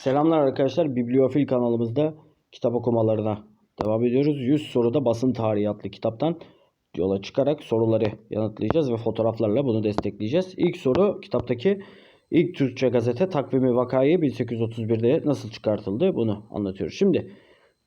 Selamlar arkadaşlar. Bibliofil kanalımızda kitap okumalarına devam ediyoruz. 100 soruda basın tarihi adlı kitaptan yola çıkarak soruları yanıtlayacağız ve fotoğraflarla bunu destekleyeceğiz. İlk soru kitaptaki ilk Türkçe gazete takvimi vakayı 1831'de nasıl çıkartıldı bunu anlatıyoruz. Şimdi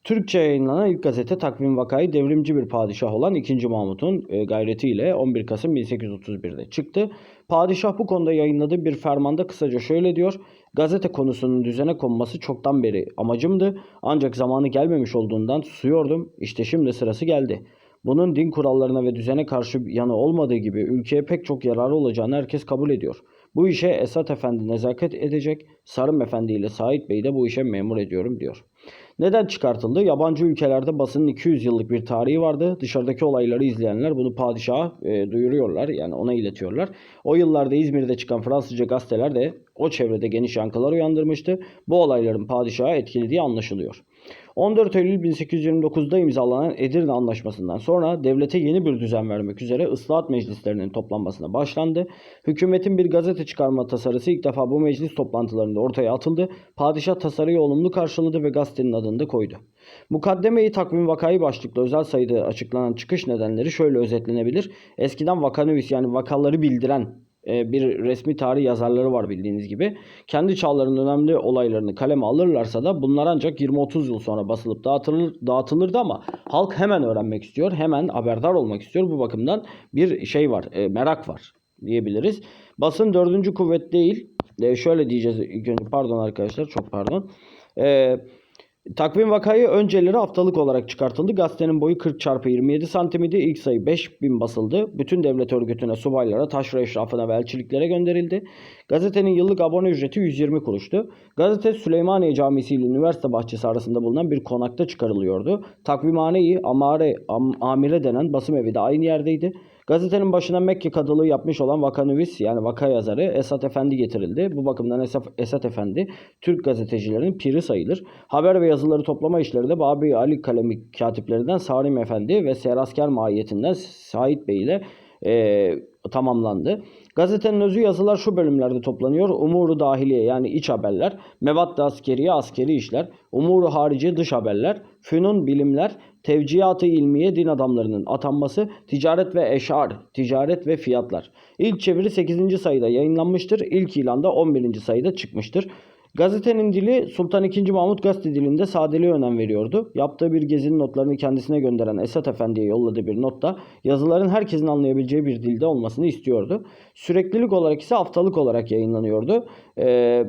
Türkçe yayınlanan ilk gazete takvim vakayı devrimci bir padişah olan 2. Mahmut'un e, gayretiyle 11 Kasım 1831'de çıktı. Padişah bu konuda yayınladığı bir fermanda kısaca şöyle diyor. Gazete konusunun düzene konması çoktan beri amacımdı. Ancak zamanı gelmemiş olduğundan susuyordum. İşte şimdi sırası geldi. Bunun din kurallarına ve düzene karşı yanı olmadığı gibi ülkeye pek çok yararı olacağını herkes kabul ediyor. Bu işe Esat Efendi nezaket edecek, Sarım Efendi ile Sait Bey'i de bu işe memur ediyorum diyor. Neden çıkartıldı? Yabancı ülkelerde basının 200 yıllık bir tarihi vardı. Dışarıdaki olayları izleyenler bunu padişaha e, duyuruyorlar. Yani ona iletiyorlar. O yıllarda İzmir'de çıkan Fransızca gazeteler de o çevrede geniş yankılar uyandırmıştı. Bu olayların padişaha etkilediği anlaşılıyor. 14 Eylül 1829'da imzalanan Edirne Anlaşması'ndan sonra devlete yeni bir düzen vermek üzere ıslahat meclislerinin toplanmasına başlandı. Hükümetin bir gazete çıkarma tasarısı ilk defa bu meclis toplantılarında ortaya atıldı. Padişah tasarıyı olumlu karşıladı ve gazetenin adını da koydu. Mukaddeme-i takvim vakayı başlıklı özel sayıda açıklanan çıkış nedenleri şöyle özetlenebilir. Eskiden vakanüvis yani vakaları bildiren bir resmi tarih yazarları var bildiğiniz gibi. Kendi çağlarının önemli olaylarını kaleme alırlarsa da bunlar ancak 20-30 yıl sonra basılıp dağıtılır, dağıtılırdı ama halk hemen öğrenmek istiyor, hemen haberdar olmak istiyor. Bu bakımdan bir şey var, e, merak var diyebiliriz. Basın dördüncü kuvvet değil, e, şöyle diyeceğiz pardon arkadaşlar çok pardon. Eee Takvim vakayı önceleri haftalık olarak çıkartıldı. Gazetenin boyu 40 çarpı 27 santimiydi. İlk sayı 5000 basıldı. Bütün devlet örgütüne, subaylara, taşra eşrafına ve elçiliklere gönderildi. Gazetenin yıllık abone ücreti 120 kuruştu. Gazete Süleymaniye Camisi ile üniversite bahçesi arasında bulunan bir konakta çıkarılıyordu. Takvimhane-i Amare, Am, Amire denen basım evi de aynı yerdeydi. Gazetenin başına Mekke kadılığı yapmış olan Vakanüvis yani vaka yazarı Esat Efendi getirildi. Bu bakımdan Esat, Esat Efendi Türk gazetecilerinin piri sayılır. Haber ve yazıları toplama işleri de Babi Ali Kalemi katiplerinden Sarim Efendi ve Serasker mahiyetinden Sait Bey ile e, tamamlandı. Gazetenin özü yazılar şu bölümlerde toplanıyor. Umuru dahiliye yani iç haberler, mevatta askeriye askeri işler, umuru harici dış haberler, fünun bilimler, tevciyatı ilmiye din adamlarının atanması, ticaret ve eşar, ticaret ve fiyatlar. İlk çeviri 8. sayıda yayınlanmıştır. İlk ilanda 11. sayıda çıkmıştır. Gazetenin dili Sultan II. Mahmut gazete dilinde sadeliğe önem veriyordu. Yaptığı bir gezinin notlarını kendisine gönderen Esat Efendi'ye yolladığı bir notta yazıların herkesin anlayabileceği bir dilde olmasını istiyordu. Süreklilik olarak ise haftalık olarak yayınlanıyordu. Ee,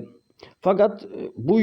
fakat bu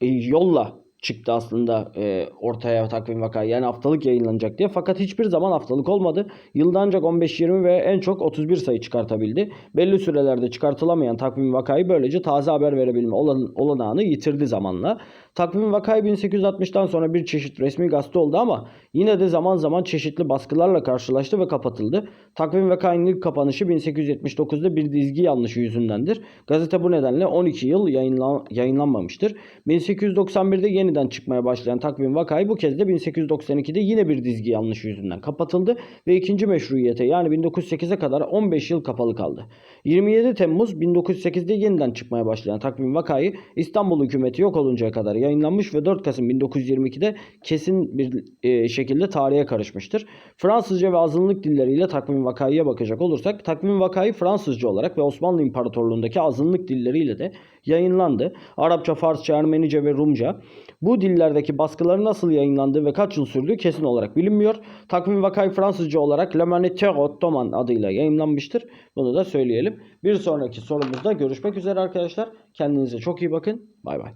yolla çıktı aslında e, ortaya takvim vakayı yani haftalık yayınlanacak diye. Fakat hiçbir zaman haftalık olmadı. Yılda ancak 15-20 ve en çok 31 sayı çıkartabildi. Belli sürelerde çıkartılamayan takvim vakayı böylece taze haber verebilme olan, olanağını yitirdi zamanla. Takvim vakayı 1860'tan sonra bir çeşit resmi gazete oldu ama yine de zaman zaman çeşitli baskılarla karşılaştı ve kapatıldı. Takvim vakayının ilk kapanışı 1879'da bir dizgi yanlışı yüzündendir. Gazete bu nedenle 12 yıl yayınlan, yayınlanmamıştır. 1891'de yeniden çıkmaya başlayan takvim vakayı bu kez de 1892'de yine bir dizgi yanlışı yüzünden kapatıldı ve ikinci meşruiyete yani 1908'e kadar 15 yıl kapalı kaldı. 27 Temmuz 1908'de yeniden çıkmaya başlayan takvim vakayı İstanbul hükümeti yok oluncaya kadar yayınlanmış ve 4 Kasım 1922'de kesin bir e, şekilde tarihe karışmıştır. Fransızca ve azınlık dilleriyle takvim vakayıya bakacak olursak takvim vakayı Fransızca olarak ve Osmanlı İmparatorluğundaki azınlık dilleriyle de yayınlandı. Arapça, Farsça, Ermenice ve Rumca. Bu dillerdeki baskıları nasıl yayınlandığı ve kaç yıl sürdüğü kesin olarak bilinmiyor. Takvim vakayı Fransızca olarak Le Moniteur Ottoman adıyla yayınlanmıştır. Bunu da söyleyelim. Bir sonraki sorumuzda görüşmek üzere arkadaşlar. Kendinize çok iyi bakın. Bay bay.